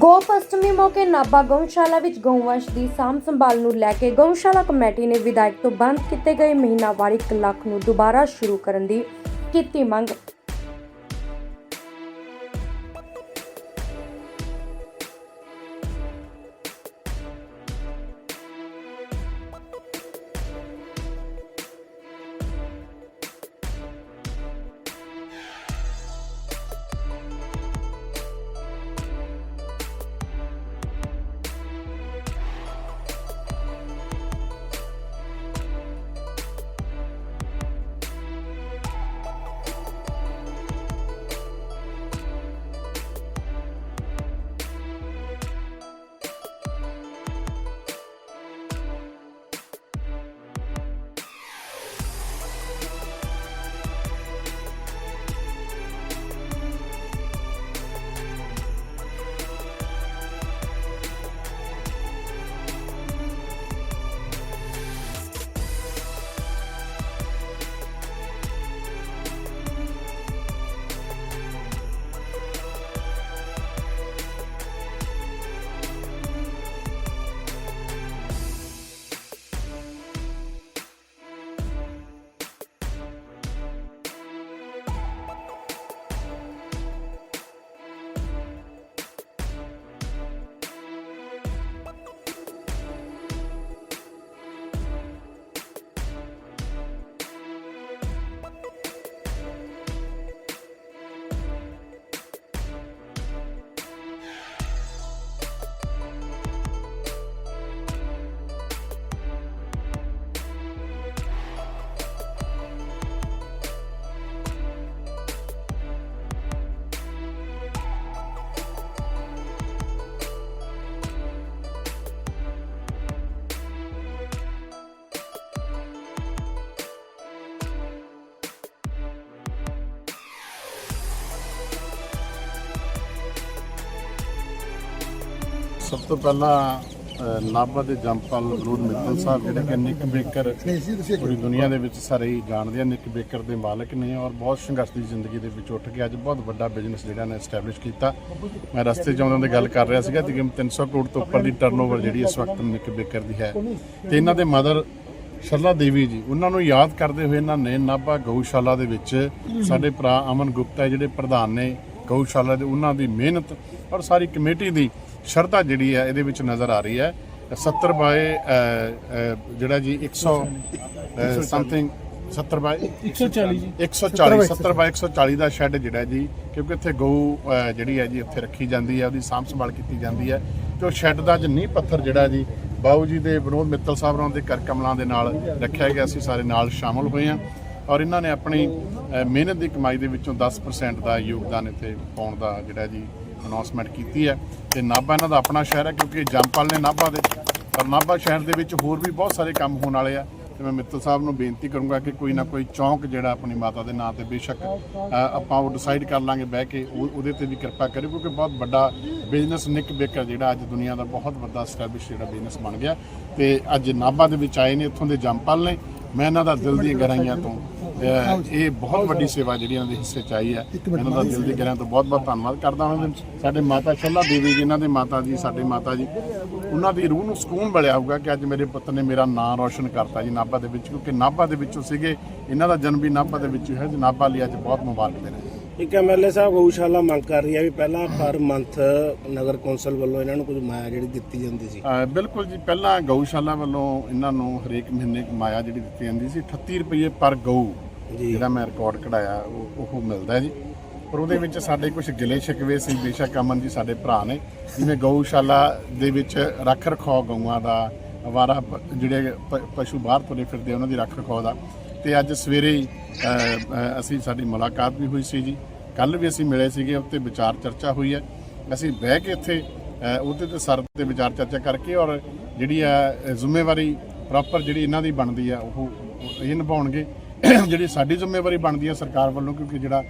ਗੋਪ ਅਸ਼ਟਮੀ ਮੌਕੇ ਨਾਭਾ ਗਊਸ਼ਾਲਾ ਵਿੱਚ ਗਊਵੰਸ਼ ਦੀ ਸਾਂਭ ਸੰਭਾਲ ਨੂੰ ਲੈ ਕੇ ਗਊਸ਼ਾਲਾ ਕਮੇਟੀ ਨੇ ਵਿਧਾਇਕ ਤੋਂ ਬੰਦ ਕੀਤੇ ਗਏ ਮਹੀਨਾਵਾਰੀ ਕਲੱਖ ਨੂੰ ਦੁਬਾਰਾ ਸ਼ੁਰੂ ਕਰਨ ਦੀ ਕੀਤੀ ਮੰਗ। ਸਭ ਤੋਂ ਪਹਿਲਾਂ ਨਾਭਾ ਦੇ ਜੰਪਲ ਰੋਡ ਮਿੱਤਲ ਸਾਹਿਬ ਜਿਹੜੇ ਕਿ ਨਿੱਕ ਬੇਕਰ ਪੂਰੀ ਦੁਨੀਆ ਦੇ ਵਿੱਚ ਸਾਰੇ ਹੀ ਜਾਣਦੇ ਆ, ਨਿੱਕ ਬੇਕਰ ਦੇ ਮਾਲਕ ਨੇ ਔਰ ਬਹੁਤ ਸੰਘਰਸ਼ ਦੀ ਜ਼ਿੰਦਗੀ ਦੇ ਵਿੱਚ ਉੱਠ ਕੇ ਅੱਜ ਬਹੁਤ ਵੱਡਾ ਬਿਜ਼ਨਸ ਜਿਹੜਾ ਨੇ ਐਸਟੈਬਲਿਸ਼ ਕੀਤਾ। ਮੈਂ ਰਸਤੇ 'ਚ ਆਉਂਦਿਆਂ ਦੀ ਗੱਲ ਕਰ ਰਿਹਾ ਸੀਗਾ, ਤਕਰੀਬਨ 300 ਕਰੋੜ ਤੋਂ ਉੱਪਰ ਦੀ ਟਰਨਓਵਰ ਜਿਹੜੀ ਇਸ ਵਕਤ ਨਿੱਕ ਬੇਕਰ ਦੀ ਹੈ। ਤੇ ਇਹਨਾਂ ਦੇ ਮਦਰ ਸ਼ਰਲਾ ਦੇਵੀ ਜੀ, ਉਹਨਾਂ ਨੂੰ ਯਾਦ ਕਰਦੇ ਹੋਏ ਇਹਨਾਂ ਨੇ ਨਾਭਾ ਗਊਸ਼ਾਲਾ ਦੇ ਵਿੱਚ ਸਾਡੇ ਭਰਾ ਅਮਨ ਗੁਪਤਾ ਜਿਹੜੇ ਪ੍ਰਧਾਨ ਨੇ ਗਊਸ਼ਾਲਾ ਦੇ, ਉਹਨਾਂ ਦੀ ਮਿਹਨਤ ਔਰ ਸਾਰੀ ਕਮੇਟੀ ਦੀ ਸ਼ਰਧਾ ਜਿਹੜੀ ਹੈ ਇਹਦੇ ਵਿੱਚ ਨਜ਼ਰ ਆ ਰਹੀ ਹੈ। 70 ਬਾਏ ਜਿਹੜਾ ਜੀ 100 ਸਮਥਿੰਗ 70 ਬਾਏ 140 ਜੀ। 140 70 ਬਾਈ 140 ਦਾ ਸ਼ੈੱਡ ਜਿਹੜਾ ਜੀ ਕਿਉਂਕਿ ਇੱਥੇ ਗਊ ਜਿਹੜੀ ਹੈ ਜੀ ਉੱਥੇ ਰੱਖੀ ਜਾਂਦੀ ਹੈ ਉਹਦੀ ਸਾਂਭ ਸੰਭਾਲ ਕੀਤੀ ਜਾਂਦੀ ਹੈ। ਤੇ ਉਹ ਸ਼ੈੱਡ ਦਾ ਅੱਜ ਨੀਂਹ ਪੱਥਰ ਜਿਹੜਾ ਜੀ ਬਾਊ ਜੀ ਦੇ ਵਿਨੋਦ ਮਿੱਤਲ ਸਾਹਿਬ ਹੋਰਾਂ ਦੇ ਕਰ ਕਮਲਾਂ ਦੇ ਨਾਲ ਰੱਖਿਆ ਗਿਆ ਅਸੀਂ ਸਾਰੇ ਨਾਲ ਸ਼ਾਮਲ ਹੋਏ ਹਾਂ ਔਰ ਇਹਨਾਂ ਨੇ ਆਪਣੀ ਮਿਹਨਤ ਦੀ ਕਮਾਈ ਦੇ ਵਿੱਚੋਂ 10% ਦਾ ਯੋਗਦਾਨ ਇੱਥੇ ਪਾਉਣ ਦਾ ਜਿਹੜਾ ਜੀ ਅਨਾਉਂਸਮੈਂਟ ਕੀਤੀ ਹੈ ਤੇ ਨਾਭਾ ਇਹਨਾਂ ਦਾ ਆਪਣਾ ਸ਼ਹਿਰ ਹੈ ਕਿਉਂਕਿ ਜੰਪਲ ਨੇ ਨਾਭਾ ਦੇ ਪਰ ਨਾਭਾ ਸ਼ਹਿਰ ਦੇ ਵਿੱਚ ਹੋਰ ਵੀ ਬਹੁਤ ਸਾਰੇ ਕੰਮ ਹੋਣ ਵਾਲੇ ਆ ਤੇ ਮੈਂ ਮਿੱਤਲ ਸਾਹਿਬ ਨੂੰ ਬੇਨਤੀ ਕਰੂੰਗਾ ਕਿ ਕੋਈ ਨਾ ਕੋਈ ਚੌਂਕ ਜਿਹੜਾ ਆਪਣੀ ਮਾਤਾ ਦੇ ਨਾਂ ਤੇ ਬੇਸ਼ੱਕ ਆਪਾਂ ਉਹ ਡਿਸਾਈਡ ਕਰ ਲਾਂਗੇ ਬਹਿ ਕੇ, ਉਹ- ਉਹਦੇ ਤੇ ਵੀ ਕਿਰਪਾ ਕਰਿਓ ਕਿਉਂਕਿ ਬਹੁਤ ਵੱਡਾ ਬਿਜ਼ਨਸ ਨਿਕ ਬੇਕਰ ਜਿਹੜਾ ਅੱਜ ਦੁਨੀਆ ਦਾ ਬਹੁਤ ਵੱਡਾ ਸਟੈਬਲਿਸ਼ ਜਿਹੜਾ ਬਿਜ਼ਨਸ ਬਣ ਗਿਆ ਤੇ ਅੱਜ ਨਾਭਾ ਦੇ ਵਿੱਚ ਆਏ ਨੇ, ਇੱਥੋਂ ਦੇ ਜੰਪਲ ਨੇ। ਮੈਂ ਇਹਨਾਂ ਦਾ ਦਿਲ ਦੀਆਂ ਗਹਿਰਾਈਆਂ ਤੋਂ ਇਹ ਬਹੁਤ ਵੱਡੀ ਸੇਵਾ ਜਿਹੜੀ ਇਹਨਾਂ ਦੇ ਹਿੱਸੇ ਚ ਆਈ ਹੈ। ਇਹਨਾਂ ਦਾ ਦਿਲ ਦੀ ਗਹਿਰਾਈਆਂ ਤੋਂ ਬਹੁਤ ਬਹੁਤ ਧੰਨਵਾਦ ਕਰਦਾ ਹਾਂ। ਸਾਡੇ ਮਾਤਾ ਸ਼ੱਲਾ ਦੇਵੀ ਜੀ ਇਹਨਾਂ ਦੇ ਮਾਤਾ ਜੀ ਸਾਡੇ ਮਾਤਾ ਜੀ ਉਹਨਾਂ ਦੀ ਰੂਹ ਨੂੰ ਸਕੂਨ ਮਿਲਿਆ ਹੋਊਗਾ ਕਿ ਅੱਜ ਮੇਰੇ ਪੁੱਤ ਨੇ ਮੇਰਾ ਨਾਂ ਰੌਸ਼ਨ ਕਰਤਾ ਜੀ ਨਾਭਾ ਦੇ ਵਿੱਚ ਕਿਉਂਕਿ ਨਾਭਾ ਦੇ ਵਿੱਚੋਂ ਸੀਗੇ ਇਹਨਾਂ ਦਾ ਜਨਮ ਵੀ ਨਾਭਾ ਦੇ ਵਿੱਚ ਹੀ ਜੀ। ਨਾਭਾ ਲਈ ਅੱਜ ਬਹੁਤ ਮੁਬਾਰਕ ਦੇ ਨੇ ਇੱਕ ਐਮਐਲਏ ਸਾਹਿਬ ਗਊਸ਼ਾਲਾ ਮੰਗ ਕਰ ਰਹੀ ਹੈ ਵੀ ਪਹਿਲਾਂ ਪਰ ਮੰਥ ਨਗਰ ਕੌਂਸਲ ਵੱਲੋਂ ਇਹਨਾਂ ਨੂੰ ਕੁਝ ਮਾਇਆ ਜਿਹੜੀ ਦਿੱਤੀ ਜਾਂਦੀ ਸੀ। ਬਿਲਕੁਲ ਜੀ। ਪਹਿਲਾਂ ਗਊਸ਼ਾਲਾ ਵੱਲੋਂ ਇਹਨਾਂ ਨੂੰ ਹਰੇਕ ਮਹੀਨੇ ਮਾਇਆ ਜਿਹੜੀ ਦਿੱਤੀ ਜਾਂਦੀ ਸੀ। 38 ਰੁਪਏ ਪਰ ਗਊ। ਜੀ। ਜਿਹੜਾ ਮੈਂ ਰਿਕਾਰਡ ਕਢਾਇਆ ਉਹ ਉਹ ਮਿਲਦਾ ਜੀ। ਪਰ ਉਹਦੇ ਵਿੱਚ ਸਾਡੇ ਕੁਝ ਗਿਲੇ ਸ਼ਿਕਵੇ ਸੀ ਬੇਸ਼ੱਕ ਅਮਨ ਜੀ ਸਾਡੇ ਭਰਾ ਨੇ ਜਿਵੇਂ ਗਊਸ਼ਾਲਾ ਦੇ ਵਿੱਚ ਰੱਖ ਰਖਾਓ ਗਊਆਂ ਦਾ ਅਵਾਰਾ ਜਿਹੜੇ ਪ- ਪਸ਼ੂ ਬਾਹਰ ਤੁਰੇ ਫਿਰਦੇ ਆ, ਉਹਨਾਂ ਦੀ ਰੱਖ ਰਖਾਓ ਦਾ। ਤੇ ਅੱਜ ਸਵੇਰੇ ਅਸੀਂ ਸਾਡੀ ਮੁਲਾਕਾਤ ਵੀ ਹੋਈ ਸੀ ਜੀ। ਕੱਲ ਵੀ ਅਸੀਂ ਮਿਲੇ ਸੀਗੇ ਉੱਤੇ ਵਿਚਾਰ ਚਰਚਾ ਹੋਈ ਹੈ। ਅਸੀਂ ਬਹਿ ਕੇ ਇੱਥੇ ਉਹਦੇ ਤੇ ਸਰ ਤੇ ਵਿਚਾਰ ਚਰਚਾ ਕਰਕੇ ਔਰ ਜਿਹੜੀ ਆ ਜ਼ਿੰਮੇਵਾਰੀ ਪ੍ਰੋਪਰ ਜਿਹੜੀ ਇਹਨਾਂ ਦੀ ਬਣਦੀ ਆ ਉਹ ਇਹ ਨਿਭਾਉਣਗੇ। ਜਿਹੜੀ ਸਾਡੀ ਜ਼ਿੰਮੇਵਾਰੀ ਬਣਦੀ ਹੈ ਸਰਕਾਰ ਵੱਲੋਂ, ਕਿਉਂਕਿ ਜਿਹੜਾ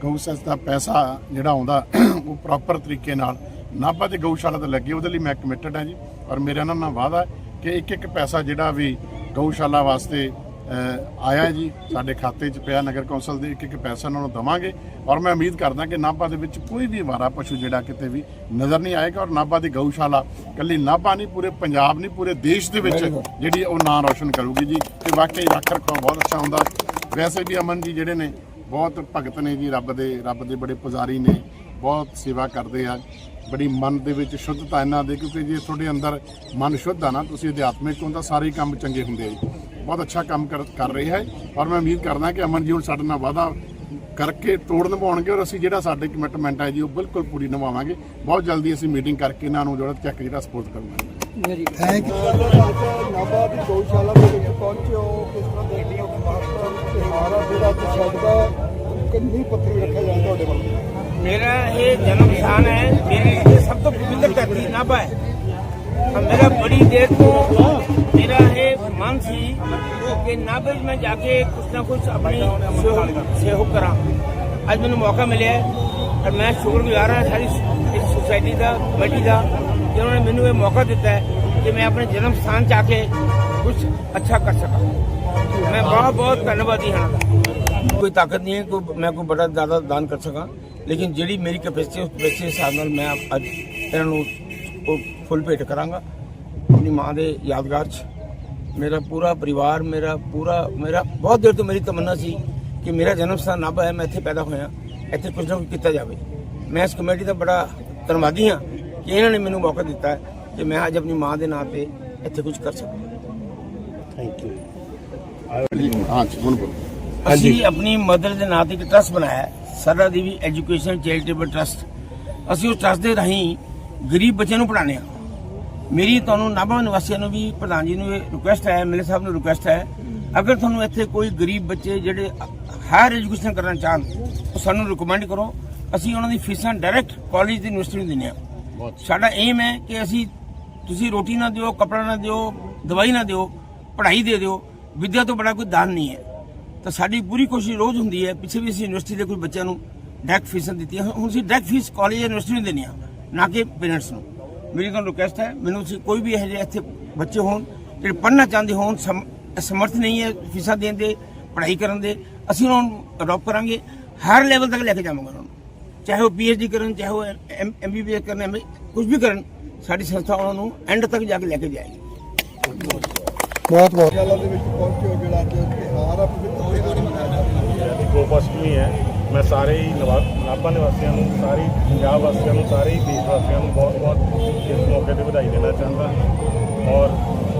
ਗਊਸੈਸ ਦਾ ਪੈਸਾ ਜਿਹੜਾ ਆਉਂਦਾ, ਉਹ ਪ੍ਰੋਪਰ ਤਰੀਕੇ ਨਾਲ ਨਾਭਾ ਤੇ ਗਊਸ਼ਾਲਾ ਤੇ ਲੱਗੇ, ਉਹਦੇ ਲਈ ਮੈਂ ਕਮਿਟਡ ਹਾਂ ਜੀ। ਔਰ ਮੇਰਾ ਇਹਨਾਂ ਨਾਲ ਵਾਅਦਾ ਕਿ ਇੱਕ ਇੱਕ ਪੈਸਾ ਜਿਹੜਾ ਵੀ ਗਊਸ਼ਾਲਾ ਵਾਸਤੇ ਆਇਆ ਜੀ ਸਾਡੇ ਖਾਤੇ 'ਚ ਪਿਆ ਨਗਰ ਕੌਂਸਲ ਦੇ ਇੱਕ ਇੱਕ ਪੈਸਾ ਉਹਨਾਂ ਨੂੰ ਦਵਾਂਗੇ ਔਰ ਮੈਂ ਉਮੀਦ ਕਰਦਾ ਕਿ ਨਾਭਾ ਦੇ ਵਿੱਚ ਕੋਈ ਵੀ ਵਾਰਾ ਪਸ਼ੂ ਜਿਹੜਾ ਕਿਤੇ ਵੀ ਨਜ਼ਰ ਨਹੀਂ ਆਏਗਾ ਔਰ ਨਾਭਾ ਦੀ ਗਊਸ਼ਾਲਾ ਕੱਲੀ ਨਾਭਾ ਨਹੀਂ ਪੂਰੇ ਪੰਜਾਬ ਨਹੀਂ ਪੂਰੇ ਦੇਸ਼ ਦੇ ਵਿੱਚ ਜਿਹੜੀ ਉਹ ਨਾਂ ਰੌਸ਼ਨ ਕਰੂਗੀ ਜੀ ਤੇ ਵਾਕਈ ਰੱਖ ਰਖਾਅ ਬਹੁਤ ਅੱਛਾ ਹੁੰਦਾ। ਵੈਸੇ ਵੀ ਅਮਨ ਜੀ ਜਿਹੜੇ ਨੇ ਬਹੁਤ ਭਗਤ ਨੇ ਜੀ ਰੱਬ ਦੇ ਰੱਬ ਦੇ ਬੜੇ ਪੁਜਾਰੀ ਨੇ ਬਹੁਤ ਸੇਵਾ ਕਰਦੇ ਆ। ਬੜੀ ਮਨ ਦੇ ਵਿੱਚ ਸ਼ੁੱਧਤਾ ਇਹਨਾਂ ਦੇ ਕਿਉਂਕਿ ਜੇ ਤੁਹਾਡੇ ਅੰਦਰ ਮਨ ਸ਼ੁੱਧ ਆ ਨਾ ਤੁਸੀਂ ਅਧਿਆਤਮਿਕ ਹੋ ਤਾਂ ਸਾਰੇ ਕੰਮ ਚੰਗੇ ਹੁੰਦੇ ਆ ਜੀ। ਬਹੁਤ ਅੱਛਾ ਕੰਮ ਕਰ ਰਹੀ ਹੈ ਔਰ ਮੈਂ ਉਮੀਦ ਕਰਦਾ ਕਿ ਅਮਨ ਜੀ ਹੁਣ ਸਾਡੇ ਨਾਲ ਵਾਦਾ ਕਰਕੇ ਤੋੜ ਨਿਭਾਉਣਗੇ ਔਰ ਅਸੀਂ ਜਿਹੜਾ ਸਾਡੇ ਕਮਿਟਮੈਂਟ ਹੈ ਜੀ ਉਹ ਬਿਲਕੁਲ ਪੂਰੀ ਨਿਭਾਵਾਂਗੇ। ਬਹੁਤ ਜਲਦੀ ਅਸੀਂ ਮੀਟਿੰਗ ਕਰਕੇ ਇਹਨਾਂ ਨੂੰ ਜਿਹੜਾ ਚੈੱਕ ਜਿਹੜਾ ਸਪੋਰਟ ਕਰਾਂਗੇ ਵੈਰੀ ਥੈਂਕ ਯੂ ਨਾਭਾ ਦੀ ਗਊਸ਼ਾਲਾ ਵਿੱਚ ਪਹੁੰਚੇ ਹੋ ਕਿਸ ਤਰ੍ਹਾਂ ਦੇਖਦੇ ਹੋ ਕਿ ਹਮਾਰਾ ਜਿਹੜਾ ਸ਼ੈਡ ਦਾ ਕਿੰਨੀ ਪੱਤਰੀ ਰੱਖਿਆ ਜਾਂਦਾ ਤੁਹਾਡੇ ਵੱਲੋਂ? ਮੇਰਾ ਇਹ ਜਨਮ ਸਥਾਨ ਹੈ ਮੇਰੇ ਲਈ ਸਭ ਤੋਂ ਪਵਿੱਤਰ ਧਰਤੀ ਨਾਭਾ ਹੈ। ਮੇਰਾ ਬੜੀ ਦੇਰ ਮਨ ਸੀ ਕਿ ਨਾਭੇ ਮੈਂ ਜਾ ਕੇ ਕੁਛ ਨਾ ਕੁਛ ਆਪਣੀ ਸਹਿਯੋਗ ਕਰਾਂ ਅੱਜ ਮੈਨੂੰ ਮੌਕਾ ਮਿਲਿਆ ਔਰ ਮੈਂ ਸ਼ੁਕਰਗੁਜ਼ਾਰ ਹਾਂ ਸਾਰੀ ਇਸ ਸੁਸਾਇਟੀ ਦਾ ਕਮੇਟੀ ਦਾ ਜਿਨ੍ਹਾਂ ਨੇ ਮੈਨੂੰ ਇਹ ਮੌਕਾ ਦਿੱਤਾ ਹੈ ਕਿ ਮੈਂ ਆਪਣੇ ਜਨਮ ਸਥਾਨ 'ਚ ਆ ਕੇ ਕੁਛ ਅੱਛਾ ਕਰ ਸਕਾਂ ਮੈਂ ਬਹੁਤ ਬਹੁਤ ਧੰਨਵਾਦੀ ਹਾਂ ਕੋਈ ਤਾਕਤ ਨਹੀਂ ਹੈ ਕੋਈ ਮੈਂ ਕੋਈ ਬੜਾ ਜ਼ਿਆਦਾ ਦਾਨ ਕਰ ਸਕਾਂ ਲੇਕਿਨ ਜਿਹੜੀ ਮੇਰੀ ਕੈਪੈਸਿਟੀ ਉਸ ਕੈਪੈਸਿਟੀ ਦੇ ਹਿਸਾਬ ਨਾਲ ਮੈਂ ਅੱਜ ਇਹਨਾਂ ਨੂੰ ਫੁੱਲ ਭੇਟ ਕਰਾਂਗਾ ਆਪਣੀ ਮਾਂ ਦੇ ਯਾਦਗਾਰ 'ਚ ਮੇਰਾ ਪੂਰਾ ਪਰਿਵਾਰ ਮੇਰਾ ਪੂਰਾ ਮੇਰਾ ਬਹੁਤ ਦੇਰ ਤੋਂ ਮੇਰੀ ਤਮੰਨਾ ਸੀ ਕਿ ਮੇਰਾ ਜਨਮ ਸਥਾਨ ਨਾਭਾ ਹੈ ਮੈਂ ਇੱਥੇ ਪੈਦਾ ਹੋਇਆ ਇੱਥੇ ਕੁਝ ਨਾ ਕੁਝ ਕੀਤਾ ਜਾਵੇ। ਮੈਂ ਇਸ ਕਮੇਟੀ ਦਾ ਬੜਾ ਧੰਨਵਾਦੀ ਹਾਂ ਕਿ ਇਹਨਾਂ ਨੇ ਮੈਨੂੰ ਮੌਕਾ ਦਿੱਤਾ ਹੈ ਕਿ ਮੈਂ ਅੱਜ ਆਪਣੀ ਮਾਂ ਦੇ ਨਾਂ ਤੇ ਇੱਥੇ ਕੁਝ ਕਰ ਸਕਾਂ। ਥੈਂਕ ਯੂ ਹਾਂ ਜੀ ਹੁਣ ਅਸੀਂ ਆਪਣੀ ਮਦਰ ਦੇ ਨਾਂ ਤੇ ਇੱਕ ਟਰਸਟ ਬਣਾਇਆ ਹੈ, ਸਰਦਾ ਦੇਵੀ ਐਜੂਕੇਸ਼ਨ ਚੈਰੀਟੇਬਲ ਟਰਸਟ ਅਸੀਂ ਉਸ ਟਰਸਟ ਦੇ ਰਾਹੀਂ ਗਰੀਬ ਬੱਚਿਆਂ ਨੂੰ ਪੜ੍ਹਾਉਂਦੇ ਹਾਂ। ਮੇਰੀ ਤੁਹਾਨੂੰ ਨਾਭਾ ਨਿਵਾਸੀਆਂ ਨੂੰ ਵੀ ਪ੍ਰਧਾਨ ਜੀ ਨੂੰ ਇਹ ਰਿਕੁਐਸਟ ਹੈ ਮੇਰੇ ਸਾਹਿਬ ਨੂੰ ਰਿਕੁਐਸਟ ਹੈ ਅਗਰ ਤੁਹਾਨੂੰ ਇੱਥੇ ਕੋਈ ਗਰੀਬ ਬੱਚੇ ਜਿਹੜੇ ਹਾਇਰ ਐਜੂਕੇਸ਼ਨ ਕਰਨਾ ਚਾਹਣ ਉਹ ਸਾਨੂੰ ਰਿਕਮੈਂਡ ਕਰੋ। ਅਸੀਂ ਉਹਨਾਂ ਦੀ ਫੀਸਾਂ ਡਾਇਰੈਕਟ ਕਾਲਜ ਦੀ ਯੂਨੀਵਰਸਿਟੀ ਨੂੰ ਦਿੰਦੇ ਹਾਂ। ਸਾਡਾ ਏਮ ਹੈ ਕਿ ਅਸੀਂ ਤੁਸੀਂ ਰੋਟੀ ਨਾ ਦਿਓ ਕਪੜਾ ਨਾ ਦਿਓ ਦਵਾਈ ਨਾ ਦਿਓ ਪੜ੍ਹਾਈ ਦੇ ਦਿਓ। ਵਿੱਦਿਆ ਤੋਂ ਬੜਾ ਕੋਈ ਦਾਨ ਨਹੀਂ ਹੈ। ਤਾਂ ਸਾਡੀ ਪੂਰੀ ਕੋਸ਼ਿਸ਼ ਰੋਜ਼ ਹੁੰਦੀ ਹੈ ਪਿੱਛੇ ਵੀ ਅਸੀਂ ਯੂਨੀਵਰਸਿਟੀ ਦੇ ਕੋਈ ਬੱਚਿਆਂ ਨੂੰ ਡਾਇਰੈਕਟ ਫੀਸਾਂ ਦਿੱਤੀਆਂ। ਹੁਣ ਅਸੀਂ ਡਾਇਰੈਕਟ ਫੀਸ ਕਾਲਜ ਯੂਨੀਵਰਸਿਟੀ ਨੂੰ ਦਿੰਦੇ ਹਾਂ ਨਾ ਕਿ ਪੇਰੈਂਟਸ ਨੂੰ। ਮੇਰੀ ਤੁਹਾਨੂੰ ਰਿਕੁਐਸਟ ਹੈ ਮੈਨੂੰ ਤੁਸੀਂ ਕੋਈ ਵੀ ਇਹੋ ਜਿਹੇ ਇੱਥੇ ਬੱਚੇ ਹੋਣ ਜਿਹੜੇ ਪੜ੍ਹਨਾ ਚਾਹੁੰਦੇ ਹੋਣ ਸਮ- ਸਮਰਥ ਨਹੀਂ ਹੈ ਫੀਸਾਂ ਦੇਣ ਦੇ ਪੜ੍ਹਾਈ ਕਰਨ ਦੇ ਅਸੀਂ ਉਹਨਾਂ ਨੂੰ ਅਡਾਪਟ ਕਰਾਂਗੇ ਹਰ ਲੈਵਲ ਤੱਕ ਲੈ ਕੇ ਜਾਵਾਂਗੇ ਉਹਨਾਂ ਨੂੰ। ਚਾਹੇ ਉਹ ਪੀਐਚਡੀ ਕਰਨ ਚਾਹੇ ਉਹ ਐਮਬੀਬੀਐਸ ਕਰਨ ਕੁਝ ਵੀ ਕਰਨ ਸਾਡੀ ਸੰਸਥਾ ਉਹਨਾਂ ਨੂੰ ਐਂਡ ਤੱਕ ਜਾ ਕੇ ਲੈ ਕੇ ਜਾਏਗੀ। ਬਹੁਤ ਬਹੁਤ। ਦੇ ਵਿੱਚ ਪਹੁੰਚੇ ਹੋ ਜਿਹੜਾ ਕਿ ਤਿਉਹਾਰ ਆ ਪਵਿੱਤਰ ਤਿਉਹਾਰ ਮਨਾਇਆ ਜਾਂਦਾ ਹੈ। ਗੋਪਾਸ਼ਟਮੀ ਹੈ। ਮੈਂ ਸਾਰੇ ਹੀ ਨਵਾ- ਨਾਭਾ ਨਿਵਾਸੀਆਂ ਨੂੰ, ਸਾਰੇ ਪੰਜਾਬ ਵਾਸੀਆਂ ਨੂੰ, ਸਾਰੇ ਹੀ ਦੇਸ਼ ਵਾਸੀਆਂ ਨੂੰ ਬਹੁਤ-ਬਹੁਤ ਇਸ ਮੌਕੇ ਤੇ ਵਧਾਈ ਦੇਣਾ ਚਾਹੁੰਦਾ ਔਰ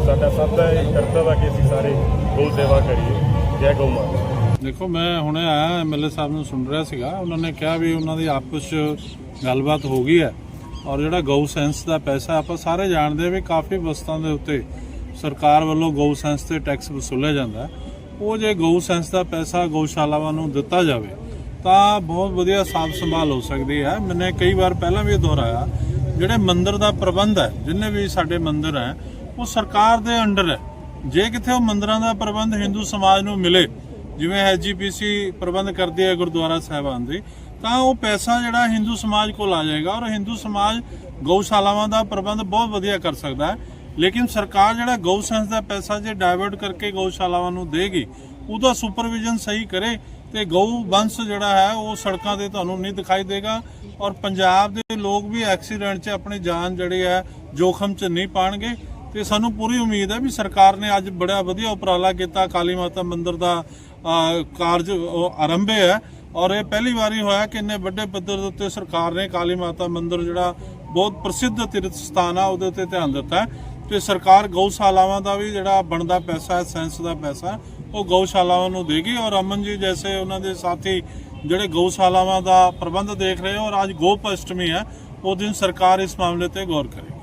ਸਾਡਾ ਸਭ ਦਾ ਇਹ ਕਰਤਵ ਹੈ ਕਿ ਅਸੀਂ ਸਾਰੇ ਗਊ ਸੇਵਾ ਕਰੀਏ। ਜੈ ਗਊ ਮਾਤਾ ਦੇਖੋ, ਮੈਂ ਹੁਣੇ ਆਇਆ ਐਮਐਲਏ ਸਾਹਿਬ ਨੂੰ ਸੁਣ ਰਿਹਾ ਸੀਗਾ। ਉਹਨਾਂ ਨੇ ਕਿਹਾ ਵੀ ਉਹਨਾਂ ਦੀ ਆਪਸ 'ਚ ਗੱਲਬਾਤ ਹੋ ਗਈ ਹੈ। ਔਰ ਜਿਹੜਾ ਗਊ ਸੈਂਸ ਦਾ ਪੈਸਾ ਆਪਾਂ ਸਾਰੇ ਜਾਣਦੇ ਹਾਂ ਵੀ ਕਾਫੀ ਵਸਤਾਂ ਦੇ ਉੱਤੇ ਸਰਕਾਰ ਵੱਲੋਂ ਗਊ ਸੈਂਸ ਤੇ ਟੈਕਸ ਵਸੂਲਿਆ ਜਾਂਦਾ ਉਹ ਜੇ ਗਊ ਸੈਂਸ ਦਾ ਪੈਸਾ ਗਊਸ਼ਾਲਾਵਾਂ ਨੂੰ ਦਿੱਤਾ ਜਾਵੇ ਤਾਂ ਬਹੁਤ ਵਧੀਆ ਸਾਫ਼ ਸੰਭਾਲ ਹੋ ਸਕਦੀ ਹੈ। ਮੈਨੇ ਕਈ ਵਾਰ ਪਹਿਲਾਂ ਵੀ ਇਹ ਦੁਹਰਾਇਆ ਜਿਹੜੇ ਮੰਦਿਰ ਦਾ ਪ੍ਰਬੰਧ ਹੈ, ਜਿੰਨੇ ਵੀ ਸਾਡੇ ਮੰਦਿਰ ਹੈ, ਉਹ ਸਰਕਾਰ ਦੇ ਅੰਡਰ ਹੈ। ਜੇ ਕਿਤੇ ਉਹ ਮੰਦਿਰਾਂ ਦਾ ਪ੍ਰਬੰਧ ਹਿੰਦੂ ਸਮਾਜ ਨੂੰ ਮਿਲੇ, ਜਿਵੇਂ ਐਜੀਪੀਸੀ ਪ੍ਰਬੰਧ ਕਰਦੀ ਹੈ ਗੁਰਦੁਆਰਾ ਸਾਹਿਬਾਨ ਦੀ, ਤਾਂ ਉਹ ਪੈਸਾ ਜਿਹੜਾ ਹਿੰਦੂ ਸਮਾਜ ਕੋਲ ਆ ਜਾਏਗਾ ਔਰ ਹਿੰਦੂ ਸਮਾਜ ਗਊਸ਼ਾਲਾਵਾਂ ਦਾ ਪ੍ਰਬੰਧ ਬਹੁਤ ਵਧੀਆ ਕਰ ਸਕਦਾ ਹੈ। ਲੇਕਿਨ ਸਰਕਾਰ ਜਿਹੜਾ ਗਊ ਸੰਸ ਦਾ ਪੈਸਾ ਜੇ ਡਾਇਵਰਟ ਕਰਕੇ ਗਊਸ਼ਾਲਾਵਾਂ ਨੂੰ ਦੇਗੀ, ਉਹਦਾ ਸੁਪਰਵਿਜ਼ਨ ਸਹੀ ਕਰੇ ਤੇ ਗਊ ਵੰਸ਼ ਜਿਹੜਾ ਹੈ, ਉਹ ਸੜਕਾਂ ਤੇ ਤੁਹਾਨੂੰ ਨਹੀਂ ਦਿਖਾਈ ਦੇਗਾ। ਔਰ ਪੰਜਾਬ ਦੇ ਲੋਕ ਵੀ ਐਕਸੀਡੈਂਟ 'ਚ ਆਪਣੀ ਜਾਨ ਜਿਹੜੀ ਹੈ, ਜੋਖਮ 'ਚ ਨਹੀਂ ਪਾਣਗੇ। ਤੇ ਸਾਨੂੰ ਪੂਰੀ ਉਮੀਦ ਹੈ ਵੀ ਸਰਕਾਰ ਨੇ ਅੱਜ ਬੜਾ ਵਧੀਆ ਉਪਰਾਲਾ ਕੀਤਾ। ਕਾਲੀ ਮਾਤਾ ਮੰਦਿਰ ਦਾ ਕਾਰਜ ਉਹ ਆਰੰਭੇ ਹੈ। ਔਰ ਇਹ ਪਹਿਲੀ ਵਾਰੀ ਹੋਇਆ ਕਿ ਇੰਨੇ ਵੱਡੇ ਪੱਧਰ ਦੇ ਉੱਤੇ ਸਰਕਾਰ ਨੇ ਕਾਲੀ ਮਾਤਾ ਮੰਦਿਰ ਜਿਹੜਾ ਬਹੁਤ ਪ੍ਰਸਿੱਧ ਤੀਰਥ ਸਥਾਨ ਆ, ਉਹਦੇ ਉੱਤੇ ਧਿਆਨ ਦਿੱਤਾ ਹੈ। ਤੇ ਸਰਕਾਰ ਗਊਸ਼ਾਲਾਵਾਂ ਦਾ ਵੀ ਜਿਹੜਾ ਬਣਦਾ ਪੈਸਾ ਹੈ, ਸੈਂਸ ਦਾ ਪੈਸਾ ਉਹ ਗਊਸ਼ਾਲਾਵਾਂ ਨੂੰ ਦੇਗੀ ਔਰ ਅਮਨ ਜੀ ਜੈਸੇ ਉਹਨਾਂ ਦੇ ਸਾਥੀ ਜਿਹੜੇ ਗਊਸ਼ਾਲਾਵਾਂ ਦਾ ਪ੍ਰਬੰਧ ਦੇਖ ਰਹੇ ਹੋ ਔਰ ਅੱਜ ਗੋਪ ਅਸ਼ਟਮੀ ਹੈ, ਉਹ ਦਿਨ ਸਰਕਾਰ ਇਸ ਮਾਮਲੇ ਤੇ ਗੌਰ ਕਰੇ।